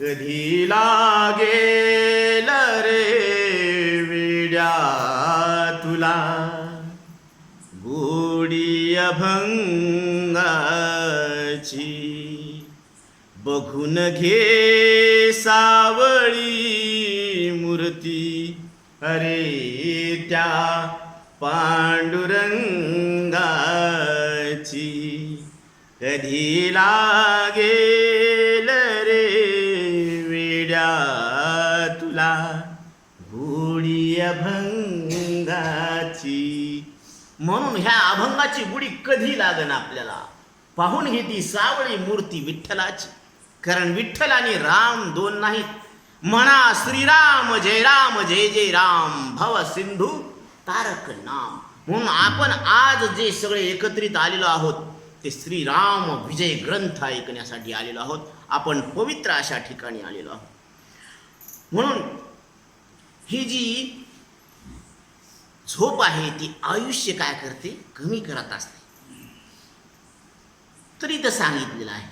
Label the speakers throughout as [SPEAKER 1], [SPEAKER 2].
[SPEAKER 1] कधी लागेल रे विड्या तुला? गोडी अभंगाची बघून घे सावळी मूर्ती. अरे त्या पांडुरंगाची कधी लागे तुला गुढी अभंगाची म्हणून ह्या अभंगाची गुढी कधी लागन आपल्याला? पाहून घे ती सावळी मूर्ती विठ्ठलाची. कारण विठ्ठल आणि राम दोन नाहीत. म्हणा श्रीराम जय राम जय जय राम. भव सिंधू तारक नाम. म्हणून आपण आज जे सगळे एकत्रित आलेलो आहोत ते श्रीराम विजय ग्रंथ ऐकण्यासाठी आलेलो आहोत. आपण पवित्र अशा ठिकाणी आलेलो आहोत. म्हणून ही जी झोप आहे ती आयुष्य काय करते? कमी करत असते. तरी तर सांगितलेलं आहे.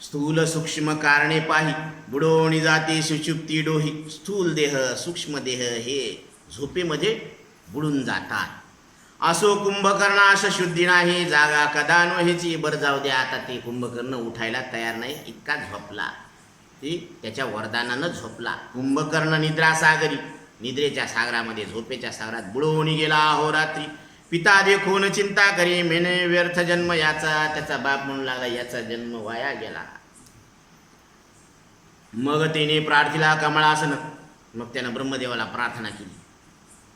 [SPEAKER 1] स्थूल सूक्ष्म कारणे पाही बुडवणी जाते सुचुप्ती डोही. स्थूल देह सूक्ष्म देह हे झोपेमध्ये बुडून जातात. असो कुंभकर्णाश शुद्धी नाही जागा कदा ह्याची बर जाऊ द्या आता ते कुंभकर्ण उठायला तयार नाही इतका झोपला. ती त्याच्या वरदानानं झोपला. कुंभकर्ण निद्रा सागरी. निद्रेच्या सागरामध्ये झोपेच्या सागरात बुडवून गेला अहोरात्री पिता देखून चिंता करी मेने व्यर्थ जन्म याचा त्याचा बाप म्हणू लागला याचा जन्म वाया गेला. मग तिने प्रार्थिला कमळासन. मग त्यानं ब्रह्मदेवाला प्रार्थना केली.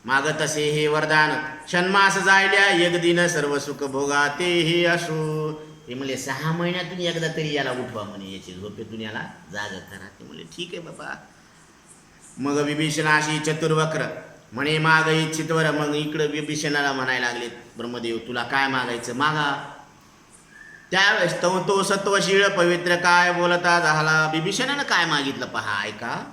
[SPEAKER 1] माग तसे हे वरदान. क्षणमास जायल्या एक दिन सर्व सुख भोगा तेही असू असो. हे म्हणले सहा महिन्यातून एकदा तरी याला उठवा म्हणे याची झोपेतून याला जागा करा. ते म्हणले ठीक आहे बाबा. मग विभीषणाशी चतुर्वक्र म्हणे माग इच्छितवर. मग इकडं विभीषणाला म्हणायला लागले ब्रह्मदेव तुला काय मागायचं? मागा. त्यावेळेस तो तो सत्वशीळ पवित्र काय बोलता झाला? विभीषणानं काय मागितलं पहा ऐका.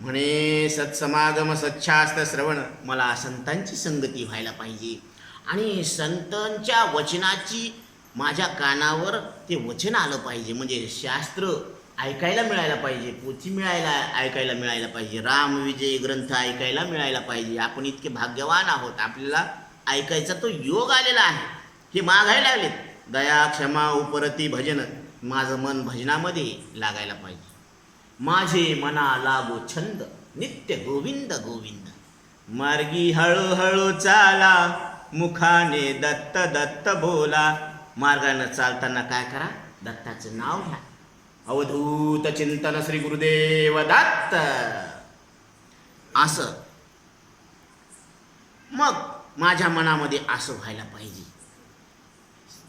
[SPEAKER 1] म्हणे सत्समागम सच्छास्त श्रवण मला संतांची संगती व्हायला पाहिजे आणि संतांच्या वचनाची माझ्या कानावर ते वचन आलं पाहिजे. म्हणजे शास्त्र ऐकायला मिळायला पाहिजे. पोथी मिळायला ऐकायला मिळायला पाहिजे. रामविजय ग्रंथ ऐकायला मिळायला पाहिजे. आपण इतके भाग्यवान आहोत. आपल्याला ऐकायचा तो योग आलेला आहे. हे मागायला लागलेत. दया क्षमा उपरती भजन माझं मन भजनामध्ये लागायला पाहिजे. माझे मना लागो छंद. नित्य गोविंद गोविंद. मार्गी हळूहळू चाला. मुखाने दत्त दत्त बोला. मार्गानं चालताना काय करा? दत्ताचं नाव घ्या. अवधूत चिंतन श्री गुरुदेव दत्त. असं. मग माझ्या मनामध्ये असं व्हायला पाहिजे.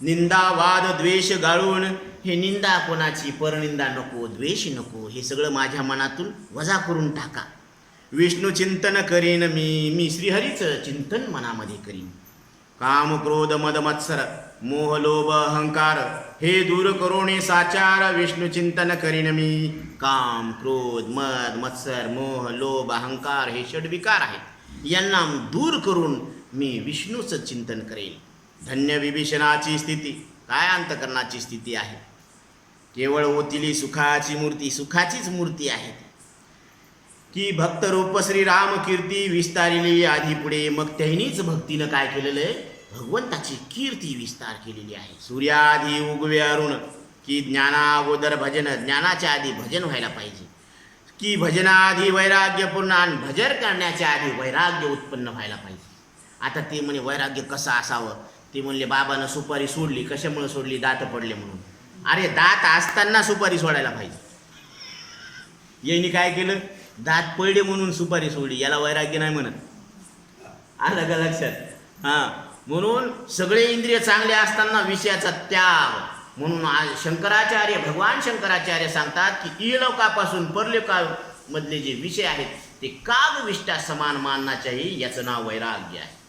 [SPEAKER 1] निंदा वाद द्वेष गाळून हे निंदा कोणाची? परनिंदा नको द्वेष नको. हे सगळं माझ्या मनातून वजा करून टाका. विष्णू चिंतन करीन मी. मी श्रीहरीचं चिंतन मनामध्ये करीन. काम क्रोध मद मत्सर. मोह लोभ अहंकार हे दूर करोणे साचार. विष्णू चिंतन करीन मी. काम क्रोध मद मत्सर मोह लोभ अहंकार हे षडविकार आहेत. यांना दूर करून मी विष्णूचं चिंतन करेन. धन्य विभीषणाची स्थिती. काय अंतकरणाची स्थिती आहे? केवळ ओतिली सुखाची मूर्ती सुखाचीच मूर्ती आहे. की भक्त रूप श्रीराम कीर्ती विस्तारिली आधी पुढे मग त्यांनीच भक्तीनं काय केलेलं आहे? भगवंताची कीर्ती विस्तार केलेली आहे. सूर्याआधी उगवे अरुण की ज्ञाना अगोदर भजन ज्ञानाच्या आधी भजन व्हायला पाहिजे. की भजनाआधी वैराग्यपूर्ण आणि भजन करण्याच्या आधी वैराग्य उत्पन्न व्हायला पाहिजे. आता ते म्हणे वैराग्य कसं असावं? ते म्हणले बाबानं सुपारी सोडली कशामुळे सोडली? दात पडले म्हणून. अरे दात असताना सुपारी सोडायला पाहिजे. यांनी काय केलं? दात पडले म्हणून सुपारी सोडली. याला वैराग्य नाही म्हणत. आलं का लक्षात? हां. म्हणून सगळे इंद्रिय चांगले असताना विषयाचा त्याग. म्हणून आज शंकराचार्य भगवान शंकराचार्य सांगतात की इलोकापासून परलोकामधले जे विषय आहेत ते काग विष्टा समान मानण्याच्याही याचं नाव वैराग्य आहे.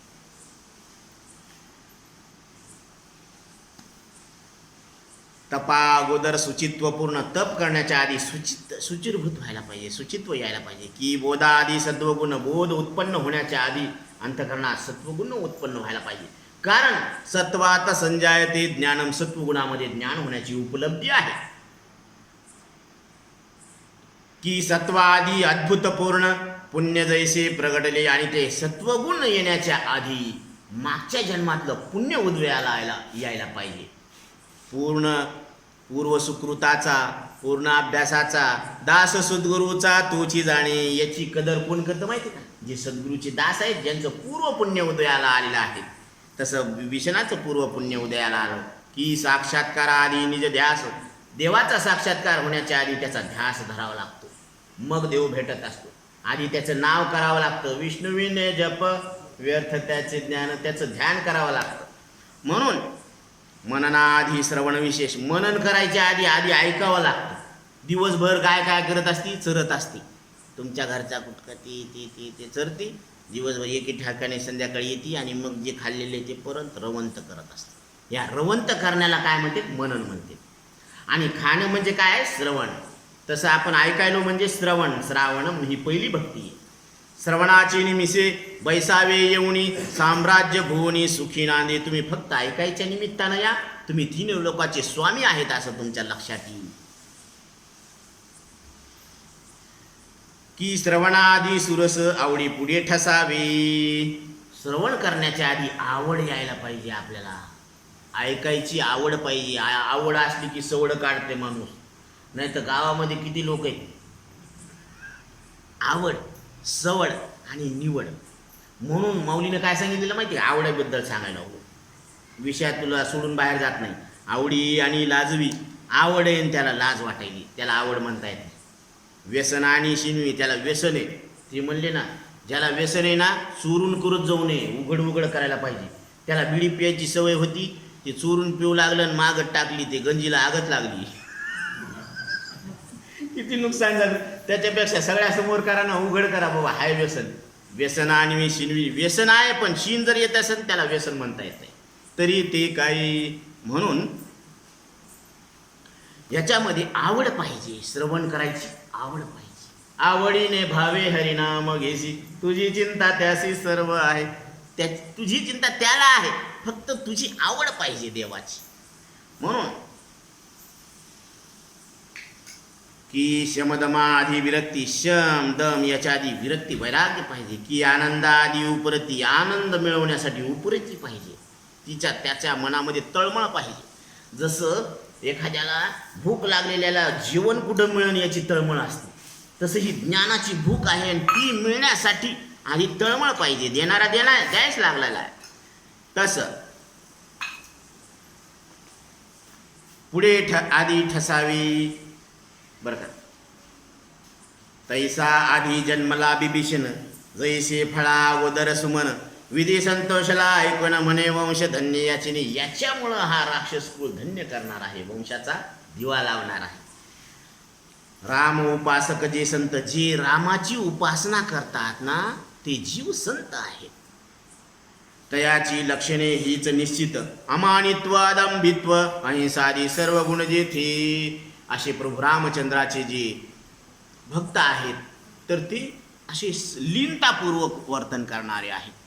[SPEAKER 1] तपागोदर सुचित्व पूर्ण तप करण्याच्या आधी सुचित सुचिरभूत व्हायला पाहिजे सुचित्व यायला पाहिजे. की बोधा आधी सद्वगुण बोध उत्पन्न होण्याच्या आधी अंतकरणात सत्वगुण उत्पन्न व्हायला पाहिजे. कारण सत्वात संजायते ज्ञानम सत्वगुणामध्ये ज्ञान होण्याची उपलब्धी आहे. की सत्वादी अद्भुतपूर्ण पुण्य जैसे प्रगटले आणि ते सत्वगुण येण्याच्या आधी मागच्या जन्मातलं पुण्य उदयाला यायला यायला पाहिजे. पूर्ण पूर्व सुकृताचा पूर्ण अभ्यासाचा दास सद्गुरूचा तोची जाणे याची कदर कोण करतं माहिती का? जे सद्गुरूचे दास आहेत ज्यांचं पूर्व पुण्य उदयाला आलेलं आहे तसं विषणाचं पूर्व पुण्य उदयाला आलं. की साक्षात्कार आधी निज ध्यास देवाचा साक्षात्कार होण्याच्या आधी त्याचा ध्यास धरावा लागतो. मग देव भेटत असतो. आधी त्याचं नाव करावं लागतं. विष्णुविने जप व्यर्थ त्याचे ज्ञान त्याचं ध्यान करावं लागतं. म्हणून मननाआधी श्रवण विशेष मनन करायच्या आधी आधी ऐकावं लागतं. दिवसभर काय काय करत असती चरत असती. तुमच्या घरचा कुटका ती ती ती ते चरती. दिवसभर एके ठिकाणी संध्याकाळी येते आणि मग जे खाल्लेले ते परत रवंत करत असते या रवंत करण्याला काय म्हणते मनन म्हणते आणि खाणं म्हणजे काय? आहे? श्रवण. तसं आपण ऐकायलो म्हणजे श्रवण श्रावण ही पहिली भक्ती आहे. श्रवणाची निमिसे बैसावे येऊनी साम्राज्य भुवनी सुखी नांदे. तुम्ही फक्त ऐकायच्या निमित्तानं या. तुम्ही तीन लोकांचे स्वामी आहेत असं तुमच्या लक्षात येईल. की श्रवणाआधी सुरस आवडी पुढे ठसावे. श्रवण करण्याच्या आधी आवड यायला पाहिजे आपल्याला. ऐकायची आवड पाहिजे. आ- आवड असली की सवड काढते माणूस. नाही तर गावामध्ये किती लोक आहेत? आवड सवड आणि निवड. म्हणून मौलीनं काय सांगितलेलं माहिती आहे? आवडीबद्दल सांगायला हवं. विषयात तुला सोडून बाहेर जात नाही. आवडी आणि लाजवी. आवड आहे आणि त्याला लाज वाटायली. त्याला आवड म्हणता येते व्यसन आणि शिनवी त्याला व्यसन आहे. ते म्हणले ना ज्याला व्यसन आहे ना चोरून करत जाऊ नये उघड उघड करायला पाहिजे. त्याला बिडी प्यायची सवय होती ते चोरून पिऊ लागलं आणि मागत टाकली ते गंजीला आगत लागली. किती नुकसान झालं. त्याच्यापेक्षा सगळ्यासमोर करा ना उघड करा बाबा हाय व्यसन. व्यसन आणि मी शिनवी व्यसन आहे पण शिन जर येत असेल त्याला व्यसन म्हणता येत तरी ते काही म्हणून याच्यामध्ये आवड पाहिजे श्रवण करायची. आवड पाहिजे. आवडीने भावे हरिनाम घेसी. तुझी चिंता त्याशी सर्व आहे. त्या तुझी चिंता त्याला आहे. फक्त तुझी आवड पाहिजे देवाची. म्हणून की शमदमा आधी विरक्ती शम दम याच्या आधी विरक्ती वैराग्य पाहिजे. की आनंदा आधी उपरती आनंद मिळवण्यासाठी उपरती पाहिजे. तिच्या त्याच्या मनामध्ये तळमळ पाहिजे. जसं एखाद्याला भूक लागलेल्याला जीवन कुठं मिळणं याची तळमळ असते. तसं ही ज्ञानाची भूक आहे आणि ती मिळण्यासाठी आधी तळमळ पाहिजे. देणारा देणार द्यायच लागलेला आहे. तसं. पुढे ठ आधी ठसावी. बरं का. तैसा आधी जन्मला बिभीषण जैसे फळा उदर सुमन. विधी संतोषला ऐकून म्हणे वंश धन्य याचिनी. याच्यामुळं हा राक्षस कुल धन्य करणार आहे. वंशाचा दिवा लावणार आहे. राम उपासक जे संत जे रामाची उपासना करतात ना ते जीव संत आहेत. तयाची लक्षणे हीच निश्चित. अमानित्व अदंभित्व अहिंसादी सर्व गुण जेथे. असे प्रभू रामचंद्राचे जे भक्त आहेत तर ते असे लीनतापूर्वक वर्तन करणारे आहेत.